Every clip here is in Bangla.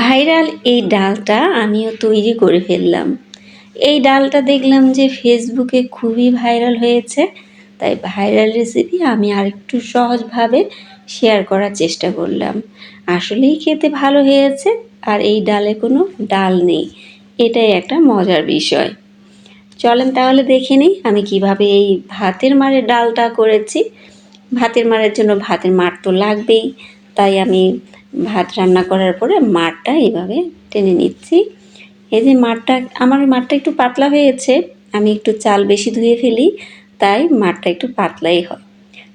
ভাইরাল এই ডালটা আমিও তৈরি করে ফেললাম। এই ডালটা দেখলাম যে ফেসবুকে খুবই ভাইরাল হয়েছে, তাই ভাইরাল রেসিপি আমি আরেকটু সহজভাবে শেয়ার করার চেষ্টা করলাম। আসলেই খেতে ভালো হয়েছে আর এই ডালে কোনো ডাল নেই, এটাই একটা মজার বিষয়। চলেন তাহলে দেখে নিই আমি কীভাবে এই ভাতের মারের ডালটা করেছি। ভাতের মারের জন্য ভাতের মার তো লাগবেই, তাই আমি ভাত রান্না করার পরে মাঠটা এইভাবে টেনে নিচ্ছি। এই যে মাঠটা, আমার মাঠটা একটু পাতলা হয়েছে, আমি একটু চাল বেশি ধুয়ে ফেলি, তাই মাঠটা একটু পাতলাই হয়।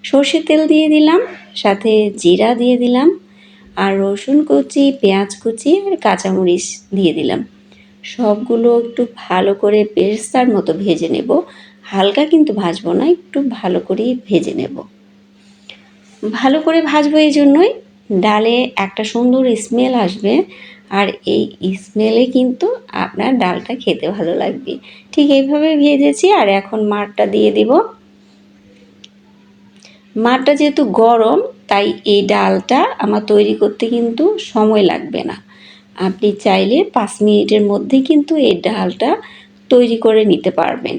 সর্ষের তেল দিয়ে দিলাম, সাথে জিরা দিয়ে দিলাম, আর রসুন কুচি, পেঁয়াজ কুচি আর কাঁচামরিচ দিয়ে দিলাম। সবগুলো একটু ভালো করে পেস্তার মতো ভেজে নেব। হালকা কিন্তু ভাজবো না, একটু ভালো করেই ভেজে নেব। ভালো করে ভাজবো এই জন্যই ডালে একটা সুন্দর স্মেল আসবে আর এই স্মেলে কিন্তু আপনার ডালটা খেতে ভালো লাগবে। ঠিক এইভাবে ভেজেছি আর এখন মারটা দিয়ে দিব। মারটা যেহেতু গরম, তাই এই ডালটা আমার তৈরি করতে কিন্তু সময় লাগবে না। আপনি চাইলে পাঁচ মিনিটের মধ্যে কিন্তু এই ডালটা তৈরি করে নিতে পারবেন।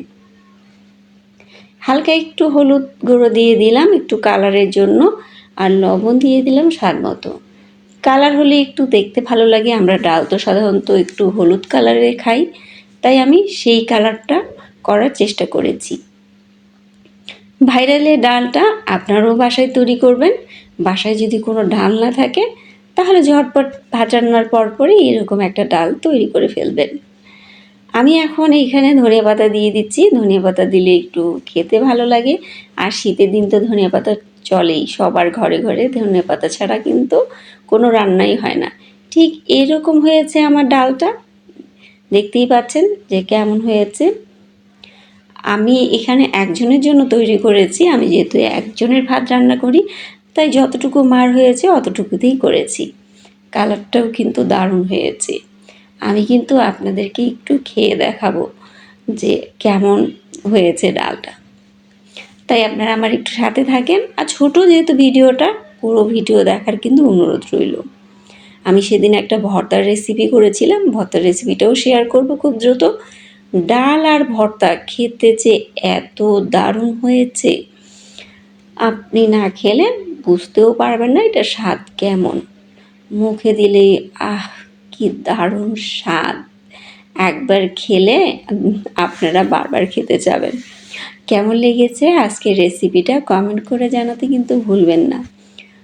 হালকা একটু হলুদ গুঁড়ো দিয়ে দিলাম একটু কালারের জন্য। আর লবণ দিয়ে দিলাম স্বাদ মতো। কালার হলে একটু দেখতে ভালো লাগে, আমরা ডাল তো সাধারণত একটু হলুদ কালারে খাই, তাই আমি সেই কালারটা করার চেষ্টা করেছি। ভাইরালের ডালটা আপনারাও বাসায় তৈরি করবেন, বাসায় যদি কোনো ডাল না থাকে, তাহলে ঝটপট ভাত রান্নার পরপরই এরকম একটা ডাল তৈরি করে ফেলবেন। আমি এখন এইখানে ধনিয়া পাতা দিয়ে দিচ্ছি, ধনিয়া পাতা দিলে একটু খেতে ভালো লাগে, আর শীতের দিন তো ধনিয়া পাতা চলেই, সবার ঘরে ঘরে ধনিয়া পাতা ছাড়া কিন্তু কোনো রান্নাই হয় না। ঠিক এরকম হয়েছে আমার ডালটা। দেখতেই পাচ্ছেন যে কেমন হয়েছে। আমি এখানে একজনের জন্য তৈরি করেছি, আমি যেহেতু একজনের ভাত রান্না করি, তাই যতটুকু মার হয়েছে অতটুকুতেই করেছি। কালারটাও কিন্তু দারুণ হয়েছে। আমি কিন্তু আপনাদেরকে একটু খেয়ে দেখাবো যে কেমন হয়েছে ডালটা। তাই আপনারা আমার একটু সাথে থাকেন। আর ছোট যেহেতু ভিডিওটা, পুরো ভিডিও দেখার কিন্তু অনুরোধ রইল। আমি সেদিন একটা ভর্তার রেসিপি করেছিলাম। ভর্তার রেসিপিটাও শেয়ার করব খুব দ্রুত। ডাল আর ভর্তা খেতে যে এত দারুণ হয়েছে, আপনি না খেলে বুঝতেও পারবেন না এটা স্বাদ কেমন। মুখে দিলে, আহ, কি দারুণ স্বাদ। একবার খেলে, আপনারা বারবার খেতে যাবেন। কেমন লেগেছে আজকের রেসিপিটা কমেন্ট করে জানাতে কিন্তু ভুলবেন না।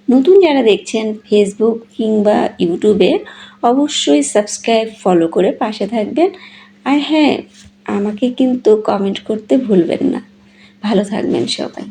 নতুন যারা দেখছেন ফেসবুক কিংবা ইউটিউবে অবশ্যই সাবস্ক্রাইব ফলো করে পাশে থাকবেন। আর হ্যাঁ আমাকে কিন্তু কমেন্ট করতে ভুলবেন না। ভালো থাকবেন সবাই।